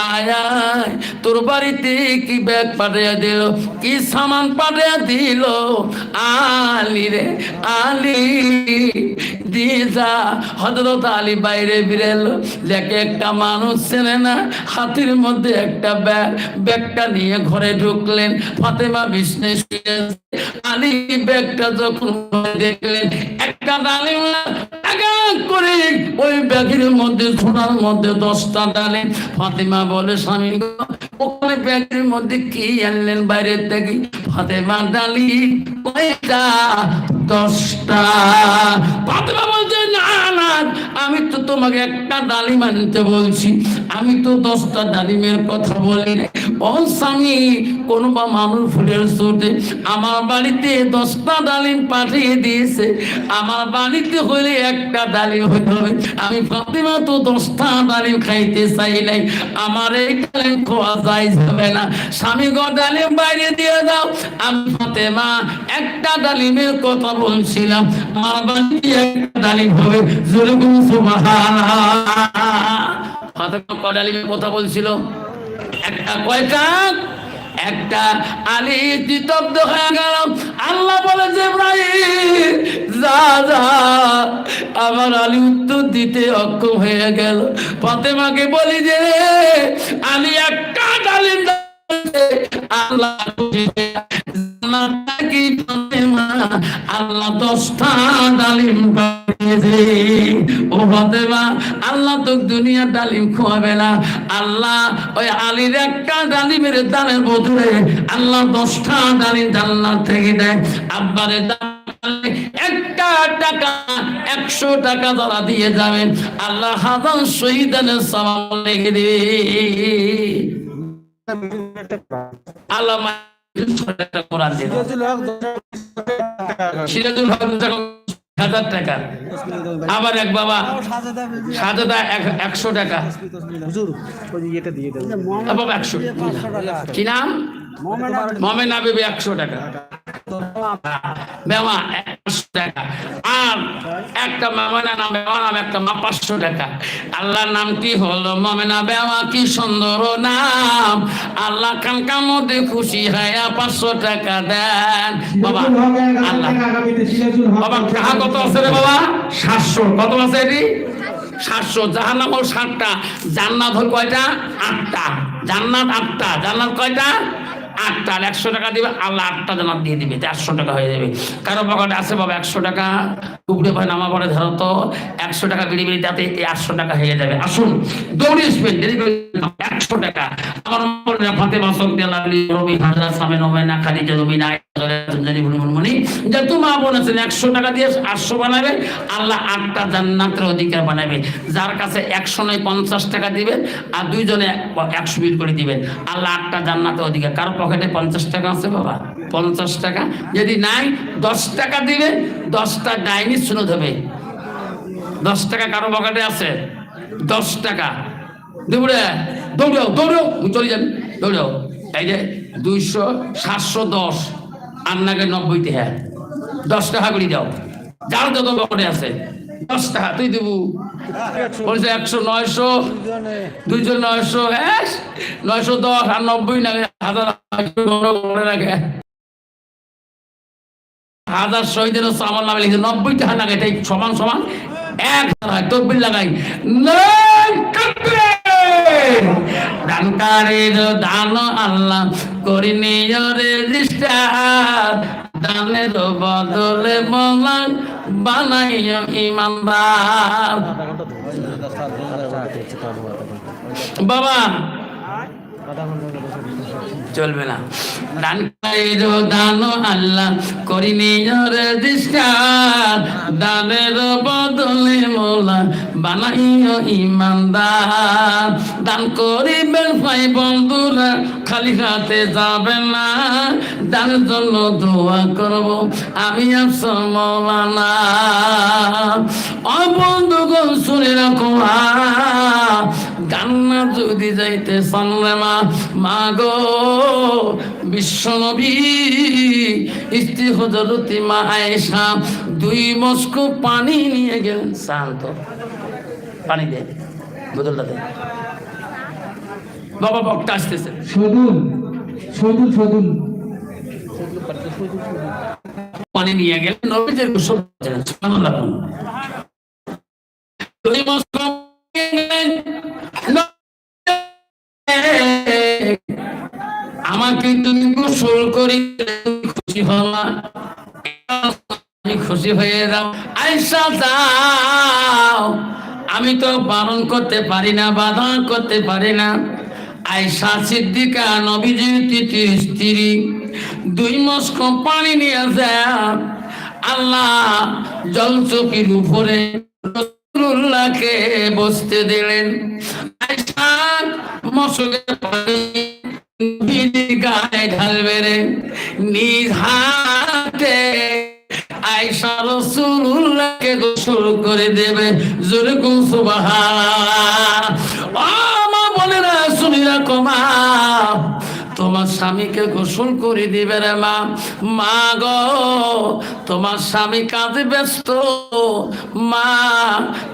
ஆனாய் তোর বাড়িতে কি ব্যাগ পাঠিয়ে দিল? কি সামান পাঠিয়ে দিল? আলি রে আলি দিয়ে যা হজরত আলী বাইরে বিরেল যাকে একটা মানুষ চেনে না, হাতির মধ্যে একটা ব্যাগ, ব্যাগটা নিয়ে ঘরে ঢুকলেন। ফাতেমা বিষ্ণু আলী ব্যাগটা যখন দেখলেন, একটা আগা করে ওই ব্যাগের মধ্যে, সোনার মধ্যে দশটা ডালিম। ফাতেমা বলে, স্বামী ওখানে ব্যাগের মধ্যে কি আনলেন? বাইরের থেকে ফাতেমা ডালি, কয়টা? দশটা। ফাতেমা বলছে, না না, আমি তো তোমাকে একটা ডালিম আনতে বলছি। আমি তো দশটা ডালিমের কথা বলি ও স্বামী, কোন বা মানুষ ফুলের আমার বাড়িতে দশটা ডালিম পাঠিয়ে দিয়েছে। আমার বাড়িতে হলে একটা ডালিম হইতে হবে আমি ফাতেমা তো দশটা ডালিম খাইতে চাই নাই। আমার এই ডালিম খাওয়া যায় যাবে না। স্বামী গো ডালিম বাইরে দিয়ে দাও। আমি ফাতেমা, একটা ডালিমের কথা বলছিলাম। মা বাড়িতে একটা ডালিম হবে। জোরে বলুন সুবহানাল্লাহ কথা বলছিল? একটা কয়টা? একটা আলী তিতব্দ হয়ে গেল আল্লাহ বলে যে যা যা, আমার আলি উত্তর দিতে অক্ষম হয়ে গেল ফাতেমাকে বলি যে, আলী একটা ডালিম দাও। আল্লাহ দশটা ডালিম ও ফাতেমা, আল্লাহ তো দুনিয়ার ডালিম খোয়াবে না। আল্লাহ ওই আলীর একটা ডালিমের দানের বদলে আল্লাহ দশটা ডালিম জান্নাত থেকে দেয়। আব্বারে একটা টাকা, একশো টাকা যারা দিয়ে যাবেন, আল্লাহ হাজার শহীদানের সবাব লেগে দেবে। আল্লাহ কোরআন সিরাজুল হক হাজার টাকা। আবার এক বাবা সাজাদা এক- একশো টাকা। বাবা একশো। কি নাম? মমেনা বেবি একশো টাকা। মেমা একশো টাকা। আর একটা মেমনা নাম মেমা নাম একটা মা পাঁচশো টাকা। আল্লাহর নাম কি হলো মমেনা? বেমা কি সুন্দর নাম। আল্লাহ কানকার মধ্যে খুশি হয় পাঁচশো টাকা দেন। বাবা আল্লাহ। বাবা কত আছে রে বাবা? সাতশো। কত আছে এটি? সাতশো। জাহান্নাম হল সাতটা। জান্নাত হল কয়টা? আটটা। জান্নাত আটটা। জান্নাত কয়টা? আটটা একশো টাকা দিবে, আল্লাহ আটটা জান্নাত দিয়ে দিবে চারশো টাকা হয়ে যাবে। কারও পকেটে আছে বাবা একশো টাকা, টুকরে ভাই নামা পরে ধরো তো, একশো টাকা বিড়ি বিড়ি যাতে এই আটশো টাকা হয়ে যাবে। আসুন, দৌড়ে আসবেন একশো টাকা। আমার মনে ফাতে দেলা রবি সামে না খালি যে রবি না একশো টাকা দিয়ে আটশো বানাবে, আল্লাহ আটটা জান্নাতের অধিকার বানাবে। যার কাছে একশো নয়, পঞ্চাশ টাকা দিবেন, আর দুইজনে একশো বিল করে দিবেন। আল্লাহ আটটা জান্নাতের অধিকার। কারও পকেটে পঞ্চাশ টাকা আছে বাবা, পঞ্চাশ টাকা। যদি নাই, দশ টাকা দিবে, দশটা ডাইনি শুনে দেবে দশ টাকা কারও পকেটে আছে? দশ টাকা। দেবুরে দৌড়াও দৌড়াও চলে যান দৌড়াও। এই যে দুইশো সাতশো দশ আপনাকে নব্বইতে হ্যাঁ। দশ টাকা করে দাও। যার যত পকেটে আছে দশ টাকা তুই দেবু। বলছে একশো নয়শো, দুইশো নয়শো হ্যাঁ নয়শো দশ আর নব্বই না, হাজার মনে রাখে। হাজার শহীদের আমার নামে লিখে নব্বই টাকা লাগে এটাই সমান সমান, এক হাজার তকবির লাগাই। তাকবীর! দান আল্লাহ করি রেজিস্টার দানের বদলে বলান বানাইয় ইমানদার বাবা চলবে না। দান কাইরো দান আল্লাহ করি নিজের দিশার দানের বদলে মোলা বানাইও ইমানদার। দান করিবেন ভাই বন্ধুরা, খালি হাতে যাবে না। দানের জন্য দোয়া করব, আমি আফসর মৌলানা। ও বন্ধুগণ শুনে রাখো গান্না যদি যাইতে সামনে মা মা গো বিশ্বনবী স্ত্রী হজরতি মা আয়েশা দুই মস্ক পানি নিয়ে গেলেন শান্ত পানি দে বোতলটা দে বাবা বক্তা আসতেছে সদুল সদুল সদুল পানি নিয়ে গেলেন নবীদের গোসল। সুবহানাল্লাহ। দুই মাস কম নিয়ে গেলেন। আমাকে তুমি গোসল করি খুশি হওয়া খুশি হয়ে যাও। আইসা যাও। আমি তো বারণ করতে পারি না, বাধা করতে পারি না। আয়সা সিদ্দিকা নবীজির তৃতীয় স্ত্রী, দুই মাস কম পানি নিয়ে যায় আল্লাহ জল চকির উপরে বসতে দিলেন। আয়সা মশকের পানি গায়ে ঢালবে রে, নিজ হাতে আয়সা রসুল্লাহকে গোসল করে দেবে। জোরে কুসুবাহা মা বলে না সুনিরা রাখো মা। তোমার স্বামীকে গোসল করে দিবে রে মা। মা গো, তোমার স্বামী কাজে ব্যস্ত। মা,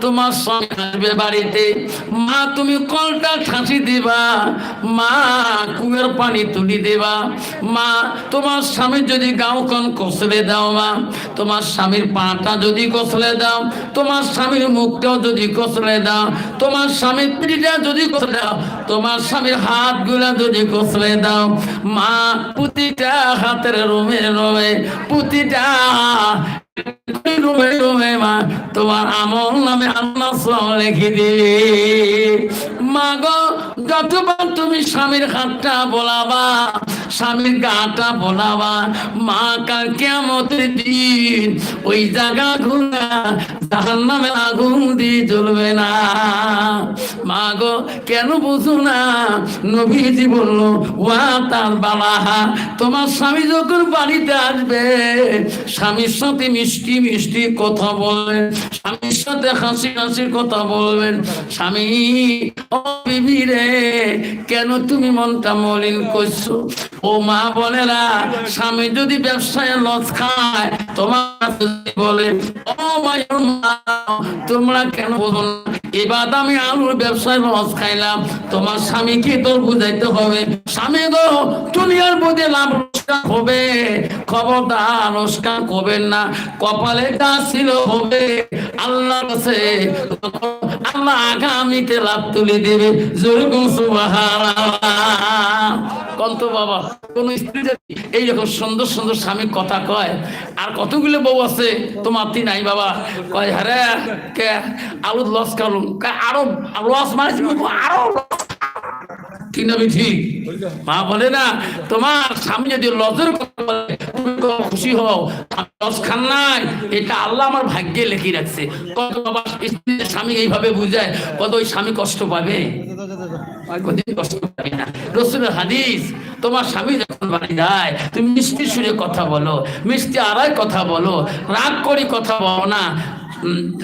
তোমার স্বামী আসবে বাড়িতে। মা, তুমি কলটা ঠাঁচি দিবা। মা, কুয়ের পানি তুলি দেবা। মা, তোমার স্বামী যদি গাও কন কসলে দাও মা। তোমার স্বামীর পাটা যদি কসলে দাও। তোমার স্বামীর মুখটাও যদি কসলে দাও। তোমার স্বামীর পিঠটা যদি কসলে দাও। তোমার স্বামীর হাতগুলা যদি কসলে দাও। মা প্রতিটা হাতের রোমে রোমে প্রতিটা তোমার আমল নামে লিখে দিবে মা গো যতবার তুমি স্বামীর হাতটা বলাবা, স্বামীর গাটা বলাবা, মা কাল কেমতের দিন ওই জায়গা ঘুরা জাহান নামে আগুন দিয়ে জ্বলবে না। মা গো কেন বুঝো না? নবীজি বলল, ওয়া তার বালাহা তোমার স্বামী যখন বাড়িতে আসবে, স্বামীর সাথে মিষ্টি মিষ্টি কথা বলবেন, স্বামীর সাথে হাসি হাসি কথা বলবেন, স্বামী, ও বিবি রে কেন তুমি মনটা মলিন করছ? ও মা বলে না স্বামী যদি ব্যবসায় লস খায়, তোমার বলে, ও মায়ের মা, তোমরা কেন বোঝো না? এবার আমি আলুর ব্যবসায় লস খাইলাম, তোমার স্বামীকে তোর বুঝাইতে হবে। স্বামী গো, দুনিয়ার মধ্যে লাভ হবে, খবরদার লোকসান করবেন না। কপালে যা ছিল হবে আল্লাহ কাছে আল্লাহ আগামীতে লাভ তুলে দেবে। যেরকম কন্ত বাবা, কোন স্ত্রী যদি সুন্দর সুন্দর স্বামী কথা কয়, আর কতগুলো বউ আছে? তোমার তি নাই বাবা। কয় হ্যাঁ কে? আলু লস কালুন আরও লস মানে আরও ঠিক না ঠিক? মা বলে, না, তোমার স্বামী যদি লজের খুশি হও। লজ খান নাই। এটা আল্লাহ আমার ভাগ্যে লেখি রাখছে। কত বাবা স্বামী এইভাবে বুঝায়, কত ওই স্বামী কষ্ট পাবে? স্বামী যখন কথা বলো, মিষ্টি আড়াই কথা বলো, রাগ করে কথা বলো না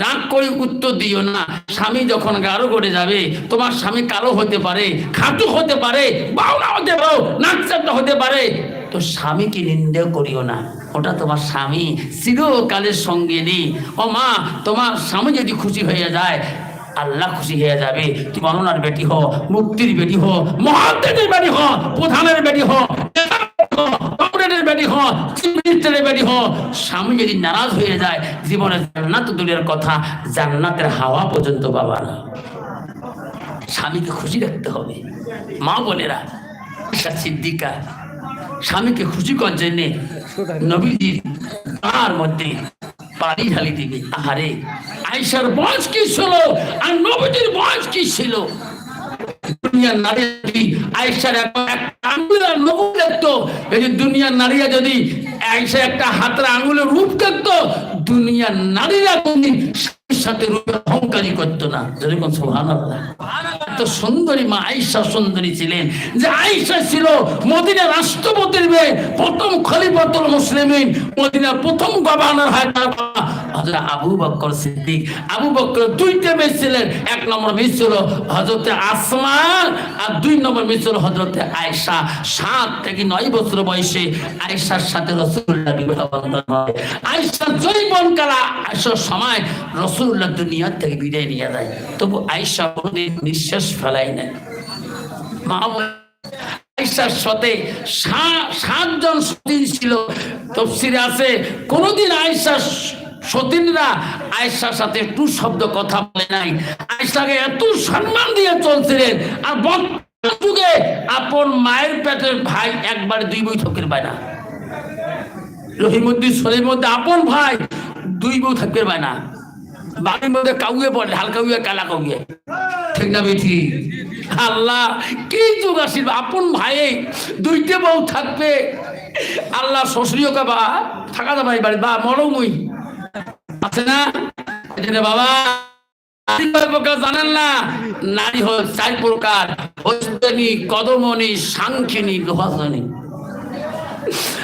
রাগ করে উত্তর দিও না। স্বামী যখন গাঢ় করে যাবে, তোমার স্বামী কালো হতে পারে, খাটু হতে পারে, বাউলা হতে পারো নাকচাপটা হতে পারে। তো স্বামীকে নিন্দে করিও না। ওটা তোমার স্বামী, চিরকালের সঙ্গে নেই। ও মা, তোমার স্বামী যদি খুশি হয়ে যায়, আল্লাহ খুশি হয়ে যাবে। তুমি অননার বেটি হো, মুক্তির বেটি হো মহাদ্দের বেটি হো, প্রধানের বেটি হো বেটি স্বামী যদি নারাজ হয়ে যায়, জীবনে জান্নাত দূরের কথা, জান্নাতের হাওয়া পর্যন্ত পাবা না। স্বামীকে খুশি রাখতে হবে। মা বোনেরা সিদ্দিকা, স্বামীকে খুশি করার জন্য নবীজির তার মধ্যে পানি ঢালি দিবে। আহারে, আয়েশার বয়স কি ছিল আর নবীজির বয়স কি ছিল? দুনিয়ার নারী দেখতো, এই দুনিয়ার নারীরা যদি একটা হাতের আঙ্গুলের রূপ দেখতো, দুনিয়ার নারীরা কোনদিন সাথে রূপের অহংকারী করতো না। যেরকম সোহান এত সুন্দরী মা আইসা সুন্দরী ছিলেন। যে আইসা ছিল মদিনা রাষ্ট্রপতির প্রথম খলিফাতুল মুসলিমিন। মদিনার প্রথম গভর্নর হয় তার বাবা হজরত আবু বক্কর সিদ্দিক। আবু বক্কর দুইটা মেয়ে ছিলেন। এক নম্বর মেয়ে ছিল হজরতে আসমা আর দুই নম্বর মেয়ে ছিল আয়েশা। সাত থেকে নয় বছর বয়সে আয়েশার সাথে রসুল্লাহ বিবাহ বন্ধন হয়। আয়েশা জৈবন কালা আয়েশার সময় রসুল্লাহ থেকে বিদায় নিয়ে যায়। তবু আয়েশা কোনোদিন নিঃশ্বাস ফেলাই মা আয়েশার সাথে সাতজন সতীন ছিল। তফসিরে আছে, কোনদিন আয়েশা সতীনরা আয়েশার সাথে একটু শব্দ কথা বলে নাই। আয়েশাকে এত সম্মান দিয়ে চলছিলেন। আর যুগে আপন মায়ের পেটের ভাই একবার দুই বৈঠকের পায় না। রহিমুদ্দিন শরীর মধ্যে আপন ভাই দুই বউ থাকতে পায় না। বাড়ির মধ্যে কাউয়ে পড়ে হালকা উয়ে কালা কাউয়ে। ঠিক না বেঠি? আল্লাহ কি যুগ আসিল? আপন ভাই দুইটা বউ থাকবে। আল্লাহ শ্বশুরীয় কাবা, থাকা যাবে বাড়ি বা মরমই। আছে না? বাবা প্রকার জানেন না নারী হল চার প্রকার। হস্তনী কদমনি সাংখিনী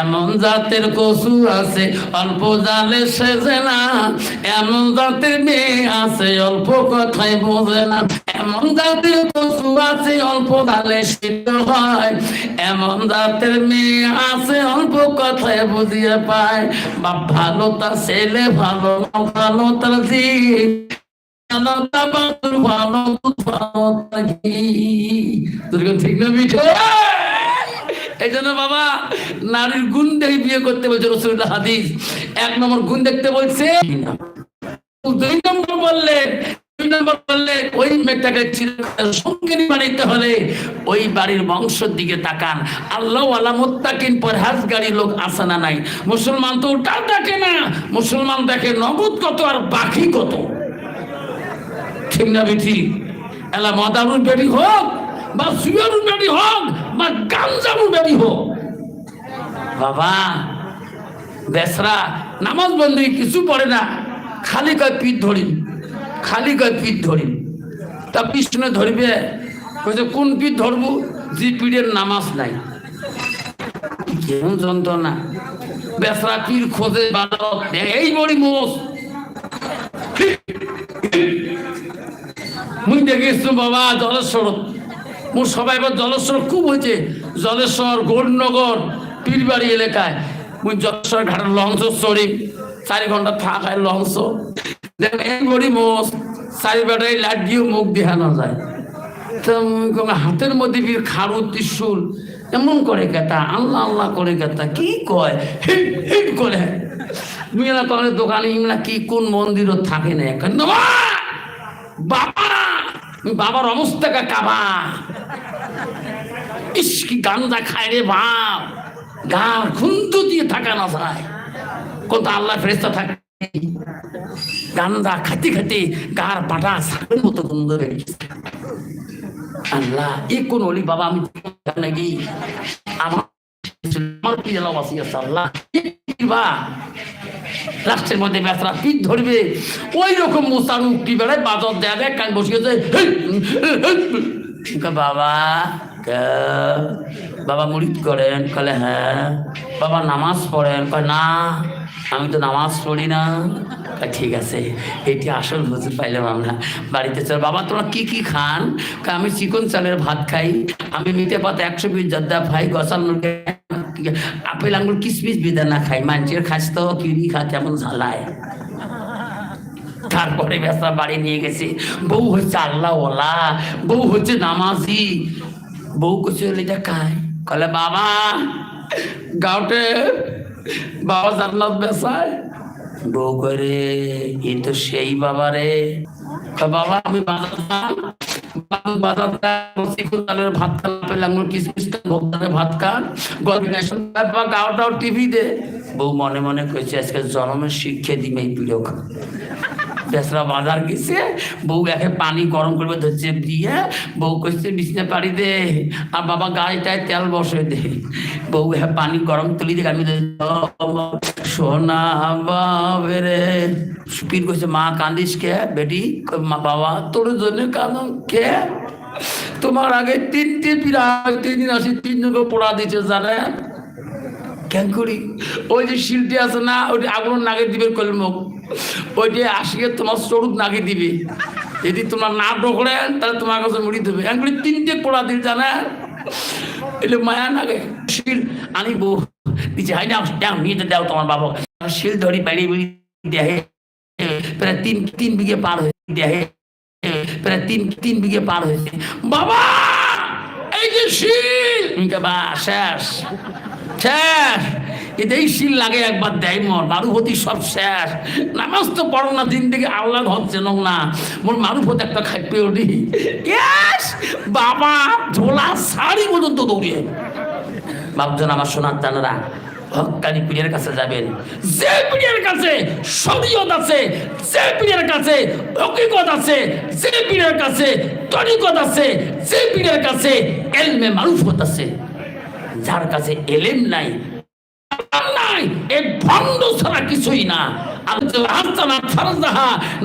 এমন জাতের কচু আছে, অল্প জালে সেজে না। এমন জাতের মেয়ে আছে, অল্প কথায় বোঝে না। এমন জাতের কচু আছে, অল্প জালে সিদ্ধ হয়। এমন জাতের মেয়ে আছে, অল্প কথায় বুঝিয়ে পায়। বা ভালো তার ছেলে, ভালো ভালো তার জি ঠিক না, মিঠে? এই জন্য বাবা, নারীর গুণ দেখে বিয়ে করতে বলছে রসুল্লাহ হাদিস। এক নম্বর গুণ দেখতে বলছে, দুই নম্বর বললেন দুই ওই মেয়েটাকে সঙ্গিনী বানাইতে হলে ওই বাড়ির বংশের দিকে তাকান। আল্লাহ আলা মোত্তাকিন পরহাজগাড়ি লোক আসে না নাই? মুসলমান তো ওটা দেখে না। মুসলমান দেখে নগদ কত আর বাকি কত? ঠিক না বেঠি এলা মদারুর বেটি হোক বা সুয়ারুর বেটি হোক বা গাঞ্জারুর বেটি হোক বাবা, বেসরা, নামাজ বন্ধু কিছু পড়ে না। খালি কয় পিঠ ধরি, খালি কয় পিঠ ধরি। তা পিছনে ধরবে, কইছে, কোন পিঠ ধরবো? যে পিঠের নামাজ নাই। কেমন যন্ত্রণা। বেসরা পীর খোঁজে বাজার এই বড়ি মোষ। মুই দেখিস বাবা, জলেশ্বর। মোর সবাই এবার জলেশ্বর খুব হয়েছে। জলেশ্বর গৌরনগর পীরবাড়ি এলাকায়। মুই জলেশ্বর ঘাটের লঞ্চ চড়ি। চারি ঘণ্টা থাকায় লঞ্চ। দেখ মোষ, চারি বেটাই লাইট দিয়ে মুখ দেখানো যায়। তো হাতের মধ্যে খাড়ু ত্রিশুল, এমন করে কেতা আল্লাহ আল্লাহ করে কেতা, কি কয়? হিট হিট করে। মিলা দোকানে ইমলা কি, কোন মন্দিরও থাকে না বাবা বাবা বাবার অবস্থা কা কাবা। ইস কি গান্দা খায় রে বাপ। গার খুন্তু দিয়ে থাকা না যায়। কত আল্লাহ ফেরেস্তা থাকে। গান্দা খাতে খাতে গার পাটা সাপের মতো গন্ধ হয়ে। আল্লাহ, এ কোন অলি বাবা, আমি নাকি আমার মধ্যে বেচরা পিঠ ধরবে। ওই রকম মোসার উক্তি বেড়ায় বাজার দেবে কান বসিয়েছে বাবা? বাবা মুড়িদ করেন, কলে হ্যাঁ। বাবা নামাজ পড়েন, কয়, না, আমি তো নামাজ পড়ি না। ঠিক আছে, এটি আসল হুজুর পাইলাম আমরা। বাড়িতে চল, বাবা তোমরা কি কি খান? আমি চিকন চালের ভাত খাই, আমি মিটে পাতা একশো পিস জর্দা খাই গসাল আপেল, আঙ্গুর কিসমিস বিদানা খাই। মানুষের খাস তো, কিরি খা, কেমন ঝালায়। তারপরে ব্যবসা বাড়ি নিয়ে গেছে। বউ হচ্ছে আল্লাহ ওলা বউ হচ্ছে নামাজি। বউ কিছু এটা খায় কলে বাবা গাউটে বাবা জান্নাত বেসায় বউ করে এ তো সেই বাবা রে। বাবা, আমি ভাত ভাত গাওটাও টিভি দে। বউ মনে মনে কইছে, আজকে জন্মের শিক্ষা দিবে এই বেসরা বাজার গেছে বউ একে পানি গরম করবে, ধরছে দিয়ে বউ কইছে, বিছনা পাড়ি দে, আর বাবা গাড়িটায় তেল বসে দে। বউ হ্যাঁ পানি গরম তুলি দিয়ে আমি সোনা বাবেরে সুপীর কইছে, মা, কান্দিস কে? বেটি, মা, বাবা, তোর জন্য কাঁদন কে? তোমার আগে তিনটে পিড়া তিন দিন আসি তিনজনকে পোড়া দিচ্ছে জানেন কেন করি ওই যে শিলটি আছে না, ওইটা আগুন নাগে দিবে কলমুখ ওইটা আসিয়ে তোমার স্বরূপ নাগে দিবে? যদি তোমার না ডোকরেন তাহলে তোমার কাছে মুড়ি দেবে। করে তিনটে পোড়া দিল জানা? এলে মায়া নাগে। শিল আনিব। দিচ্ছে হাই না দাও নিয়ে দাও তোমার বাবা শিল ধরি বেড়ি বেড়ি দেহে। প্রায় তিন তিন বিঘে পার হয়ে দেহে। প্রায় তিন তিন বিঘে পার হয়েছে বাবা, এই যে শিল! বা শেষ শেষ। এটাই শিল লাগে একবার দেয় মর মারুভতি সব শেষ। নামাজ তো পড়ো না দিন থেকে আল্লাহ হচ্ছে না। মোর মারুভতি একটা খাইপে উঠি বাবা ঝোলা শাড়ি পর্যন্ত দৌড়িয়ে। ভাবছেন আমার সোনার জানারা হকানি পীরের কাছে যাবেন। যে পীরের কাছে শরীয়ত আছে, যে পীরের কাছে হকিকত আছে, যে পীরের কাছে তরিকত আছে, যে পীরের কাছে এলমে মারুফত আছে। যার কাছে এলেম নাই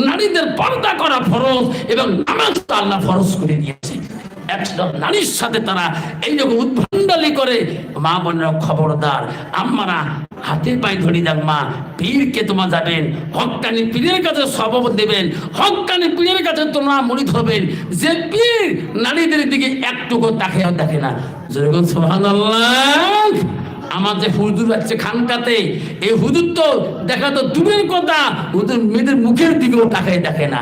নারীদের পর্দা করা ফরজ এবং নামাজ আল্লাহ ফরজ করে দিয়েছে একজন নারীর সাথে তারা এইরকম উদ্ভণ্ডালি করে, মা বোনেরা খবরদার, আম্মারা হাতে পায়ে ধরি দেন মা, পীরকে তোমার যাবেন, হকানি পীরের কাছে সবব দেবেন, হকানি পীরের কাছে তোমরা মরিত হবেন। যে পীর নারীদের দিকে একটুকু তাকেও দেখে না। যেরকম সুবহানাল্লাহ! আমার যে হুজুর আছে খানকাতে, এই হুজুর তো দেখা তো দূরের কথা, হুজুর মেয়েদের মুখের দিকেও তাকায় দেখে না।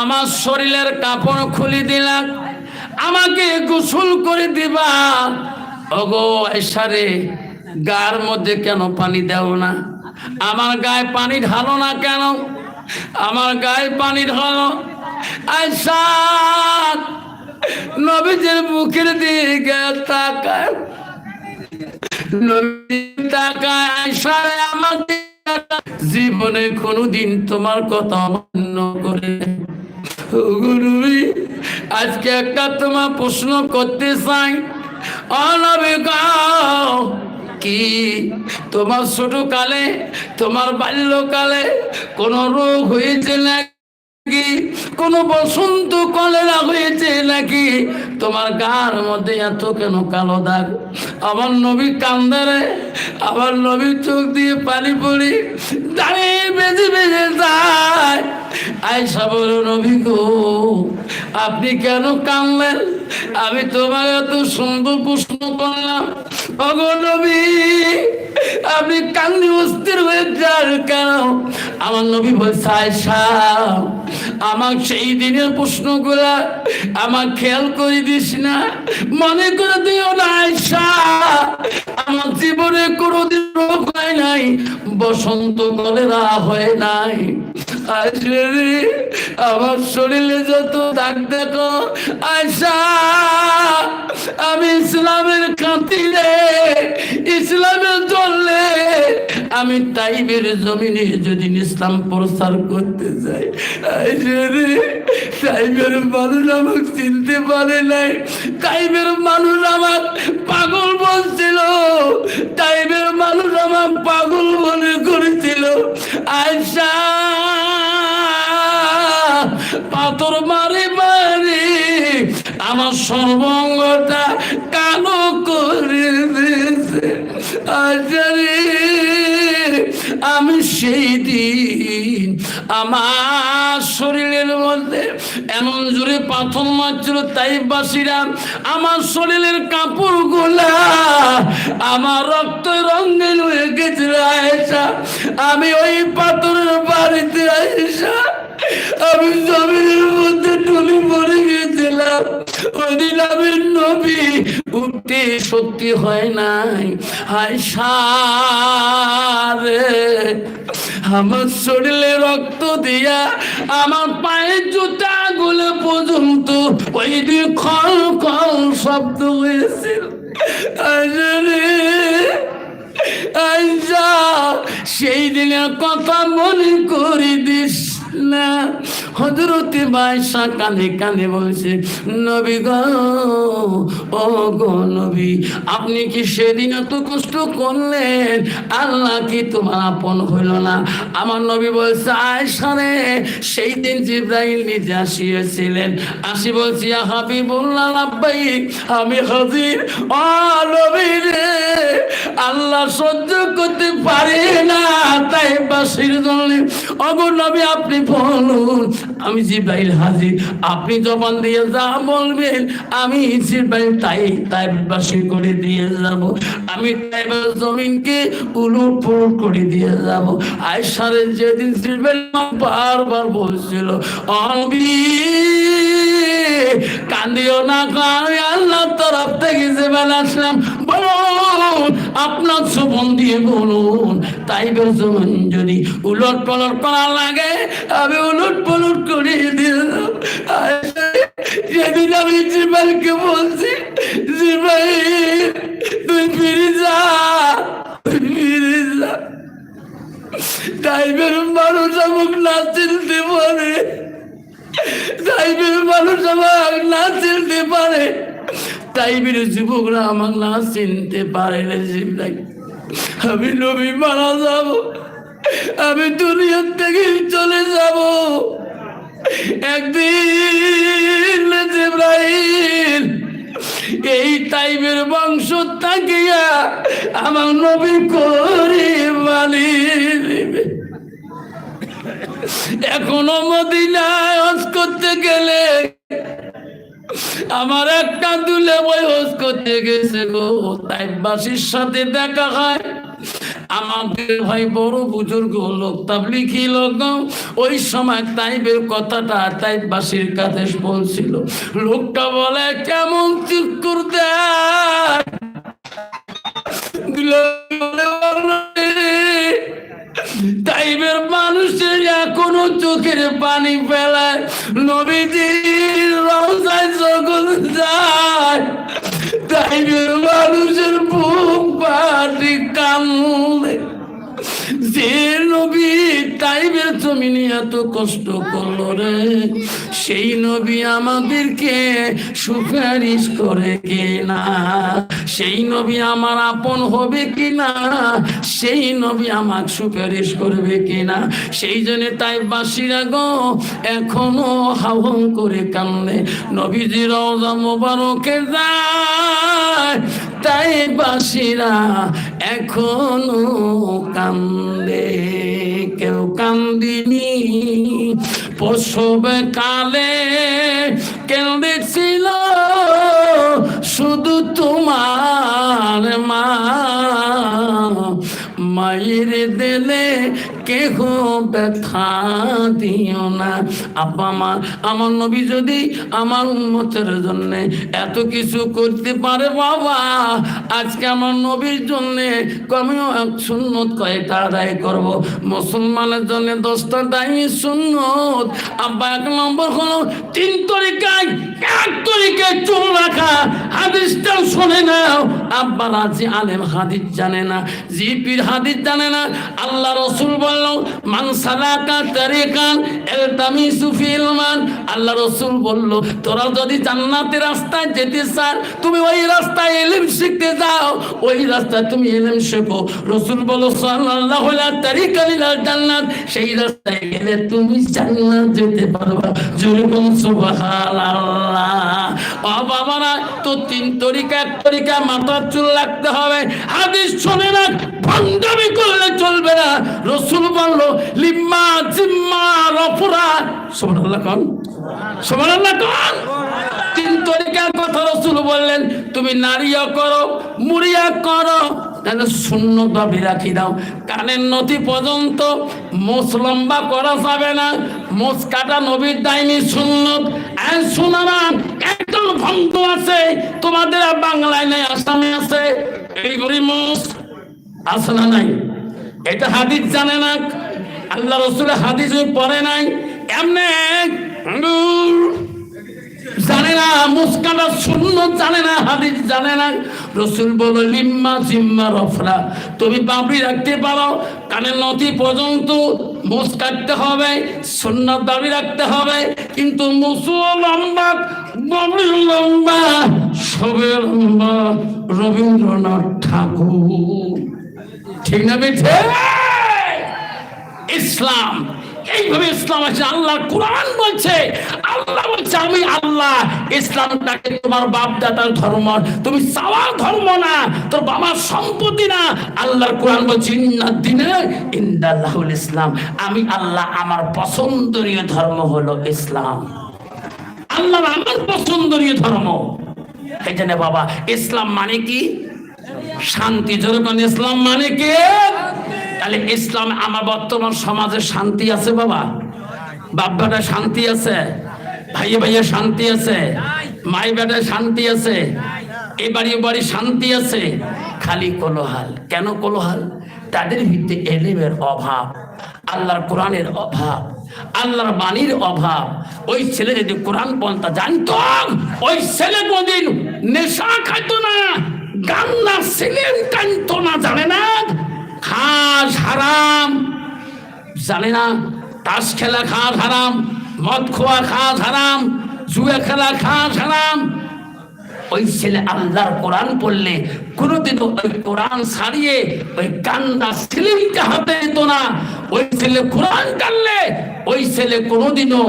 আমার শরীরের কাপড় খুলে দিলাম। আমাকে গোসল করে দিবা। ওগো এসারে গার মধ্যে কেন পানি দেও না? আমার গায়ে পানি ঢালো না কেন? আমার গায়ে পানি ঢালো। আয়সা, নবীজের মুখের দিকে তাকায়। আয়সারে জীবনে কোনোদিন তোমার কথা অমান্য করে আজকে একটা তোমার প্রশ্ন করতে চাই। কি? তোমার ছোট কালে, তোমার বাল্যকালে কোন রোগ হয়েছে নাকি? কোন বসন্ত কলেরা হয়েছে নাকি? তোমার গার মধ্যে এত কেন কালো দাগ? আমার নবী কান্দারে, আমার নবী চোখ দিয়ে পানি পড়ি দাঁড়িয়ে বেঁচে বেঁচে যায়। আয়সা বলো নবী গো, আপনি কেন কানলেন আমি তোমার এত সুন্দর প্রশ্ন করলাম। অগো নবী, আপনি কান্দি অস্থির হয়ে যান কেন? আমার নবী বলছে, আয়সা আমার সেই দিনের প্রশ্নগুলা আমার খেয়াল করে দিস না। মনে করে দিও না আয়সা আমার জীবনে কোনোদিন রোগ হয় নাই, বসন্ত কলেরা হয় নাই। আসলে আমার শরীরে যত দাগ দেখো আয়সা আমি ইসলামের খাতিরে, ইসলামের চললে আমি তাইবের জমিনে যদি ইসলাম প্রচার করতে যাই রে, তাইবের মানুষ আমাকে চিনতে পারে নাই। তাইবের মানুষ আমার পাগল বলছিল। তাইবের মানুষ আমার পাগল মনে করেছিল। আয়সা পাথর মারি মারি আমার সর্বঙ্গটা কালো করে দিয়েছে। আচারে আমি সেই দিন আমার শরীরের মধ্যে এমন জোরে পাথর মারছিল তাই বাসিরা আমার শরীরের কাপড় গোলা আমার রক্ত রঙের হয়ে গেছিল আমি ওই পাথরের বাড়িতে আয়েশা। আমি জমিনের মধ্যে টুলি পড়ে গেছিলাম। ওদিন আমি নবী, উঠতে শক্তি হয় নাই। হায় সারে আমার শরীরে রক্ত দিয়া আমার পায়ের জুতা গুলো পর্যন্ত ওই দিন খল খল শব্দ হয়েছিল। সেই দিনের কথা মনে করে দিস। হজরতে বাইশা কানে কানে বলছে, নবী গো, ও গো নবী, আপনি কি সেদিন এত কষ্ট করলেন? আল্লাহ কি তোমার আপন হইল না? আমার নবী বলছে আয়সা রে, সেই দিন জিব্রাইল নিজে আসিয়েছিলেন। আসি বলছি হাবি বললাম আব্বাই আমি হাজির, ও নবী রে, আল্লাহ সহ্য করতে পারে না, তাই বাসির জন্য অগর নবী, আপনি বলুন আমি জিব্রাইল হাজির। আপনি জবান দিয়ে যা বলবেন, আমি জিব্রাইল তাই তাই বাসি করে দিয়ে যাব। আমি তাই জমিনকে উলুট পুলুট করে দিয়ে যাব। আয়সারের যেদিন জিব্রাইল বারবার বলছিল অবি কান্দিও না কারণ আল্লাহ তরফ থেকে বেলা আসলাম। বলুন আপনার সুমন দিয়ে বলুন তাই বেজমন যদি উলট পলট করা লাগে, আমি উলট পলট করে দিলাম। সেদিন আমি জিবাইলকে বলছি জিবাই তুই ফিরে যা ফিরে যা। মানুষ আমাকে না চিনতে পারে। টাইমের মানুষ আমাকে না চিনতে পারে। টাইমের যুবকরা আমাকে না চিনতে পারে জিবলাই আমি নবী মারা যাব, আমি দুনিয়ার থেকে চলে যাব। একদিন এই টাইমের বংশ থাকিয়া আমার নবী করে মানি এখনও মদিনায় করতে গেলে আমার একটা দুলে বই হজ করতে গেছে গো, তাই বাসির সাথে দেখা হয়। আমাদের ভাই বড় বুজুর্গ লোক তাবলিখি লোক ওই সময় তাইবের কথাটা তাই বাসির কাছে বলছিল। লোকটা বলে, কেমন চুপ করতে টাইপের মানুষের এখনও চোখের পানি ফেলায়। নবীজির রওজায় যায় টাইপের মানুষের বুক পাটি কামড়ে। যে নবী টাইবের জমিনে এত কষ্ট করল রে, সেই নবী আমাদেরকে সুপারিশ করে কে না সেই নবী আমার আপন হবে কি না সেই নবী আমাকে সুপারিশ করবে কি না সেই জন্য তাই বাসিরা গো, এখনও হাওন করে কান্দে নবীজি রওজা মোবারকে যায় তাই বাসিরা এখনও কান্দে কেউ কান্দিনি। প্রসবে কালে কেঁদেছিল শুধু তোমার মা। মায়ের দিলে কেহ ব্যথা দিও না। আব্বা, মা, আমার নবী যদি আমার উন্মতের জন্য এত কিছু করতে পারে, বাবা, আজকে আমার নবীর জন্য আমিও এক সুন্নত কয়েকটা আদায় করব? মুসলমানের জন্য দশটা দায়ী সুন্নত। আব্বা, এক নম্বর হলো তিন তরিকায়, এক তরিকায় চুল রাখা। হাদিসটাও শোনে নাও। আব্বা রাজি, আলেম, হাদিস জানে না, জিপির হাদিস জানে না। আল্লাহ রসুল বলল মান সালাকা তারিকান এলতামিসু ফিল মান আল্লাহ রসুল বলল, তোরা যদি জান্নাতের রাস্তায় যেতে চান তুমি ওই রাস্তায় এলিম শিখতে যাও। ওই রাস্তায় তুমি এলিম শেখো। রসুল বলো সাল্লাল্লাহু আলাইহি তারিকা ইলাল জান্নাত। সেই রাস্তায় গেলে তুমি জান্নাত যেতে পারবা। জোরে সুবহানাল্লাহ। ও বাবারা, তো তিন তরিকা, এক তরিকা মাথার চুল রাখতে হবে। হাদিস শোনে না, ভণ্ডামি করলে চলবে না। রসুল বলল, লিম্মা জিম্মা রফুরা। সুবহানাল্লাহ কোন। সুবহানাল্লাহ কোন। তিন তরিকার কথা রসুল বললেন, তুমি নারিয়া করো মুড়িয়া করো, তাহলে শূন্য দাবি রাখি দাও। কানের নথি পর্যন্ত মোষ লম্বা করা যাবে না। মুসকাটা নবীর দাইনি সুন্নত। এই শোনারা একজন ভক্ত আছে, তোমাদের আর বাংলায় নাই, আসামে আছে। এই গরিব মুস আছে না নাই? এটা হাদিস জানে না। আল্লাহ রসুলের হাদিস পড়ে নাই। এমনি জানে না মুস্কানা শূন্য জানে না, হাদিস জানে না। রসুল বলো লিম্মা জিম্মা রফরা তুমি বাবরি রাখতে পারো, কানের নথি পর্যন্ত মুস কাটতে হবে শূন্য দাবি রাখতে হবে। কিন্তু মুসু লম্বা বাবরি লম্বা সবে লম্বা রবীন্দ্রনাথ ঠাকুর। ঠিক না বেঠে ইসলাম, এইভাবে ইসলাম আছে, আল্লাহ কোরআন বলছে, আল্লাহ বলছে, আমি আল্লাহ, ইসলামটাকে তোমার বাপ দাদার ধর্ম, তুমি চাওয়ার ধর্ম না, তোর বাবার সম্পত্তি না। আল্লাহর কোরআন বলছে ইন্নাদ দিনে ইন্দাল্লাহুল ইসলাম। আমি আল্লাহ, আমার পছন্দনীয় ধর্ম হলো ইসলাম। আল্লাহ আমার পছন্দনীয় ধর্ম। এই জন্য বাবা, ইসলাম মানে কি? শান্তি, যেরকম ইসলাম মানে কি? তাহলে ইসলাম আমার বর্তমান সমাজে শান্তি আছে বাবা? বাপ বেটা শান্তি আছে? ভাইয়ে ভাইয়ে শান্তি আছে? মাই বেটায় শান্তি আছে? এ বাড়ি বাড়ি শান্তি আছে? খালি কোলোহাল। কেন কোলোহাল? তাদের ভিত্তি এলেমের অভাব, আল্লাহর কোরআনের অভাব, আল্লাহর বাণীর অভাব। ওই ছেলে যদি কোরআন পন্থা জানতো, ওই ছেলে কোনদিন নেশা খাইতো না। গান্না সিলিম টানতো না জানে না? খাস হারাম। জানে না? তাস খেলা খাস হারাম, মদ খোয়া খাস হারাম, জুয়া খেলা খাস হারাম। ওই ছেলে আল্লাহর কোরআন পড়লে কোনোদিনও ওই কোরআন ছাড়িয়ে ওই কান্না সিলিমকে হাতে নিত না। ওই ছেলে কোরআন কানলে ওই ছেলে কোনোদিনও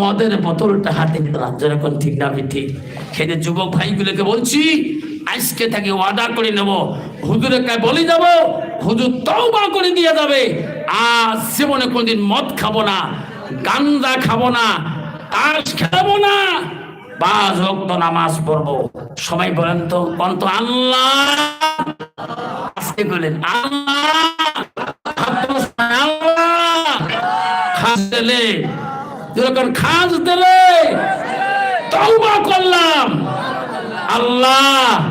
মদের বোতলটা হাতে নিত না। যেরকম ঠিক না, ঠিক। সেই যুবক ভাইগুলোকে বলছি আজকে থেকে ওয়াদা করে নেব। হুজুরের কাছে বলে যাব, হুজুর তওবা করে দিয়ে যাবে। আর জীবনে কোনদিন মদ খাব না গান্দা খাব না, তাস খেলাবো না। পাঁচ ভক্ত নামাজ পড়ব। সবাই বলেন তো কোন তো, আল্লাহ। আজকে বলেন, আল্লাহ। খাস দিলে যখন খাস দিলে, তওবা করলাম। আল্লাহ।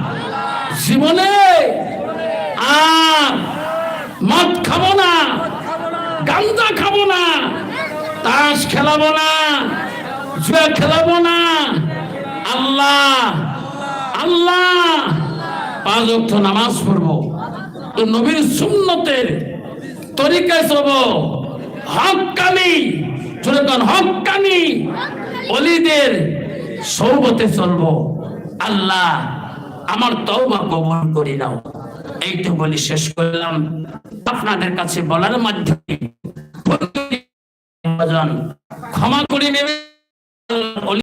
জীবনে আর মদ খাব না, গান্দা খাব না, তাস খেলাবো না, জুয়া খেলাবো না। আল্লাহ আল্লাহ, পাঁচ অক্ষ নামাজ পড়ব, তো নবীর সুন্নতের তরিকায় চলবো। হকানি যেরকম হকানি অলিদের সৌবতে চলবো। আল্লাহ আমার তওবা কবুল করি নাও। এইটু বলি শেষ করলাম। আপনাদের কাছে বলার মাধ্যমে ক্ষমা করে নেবে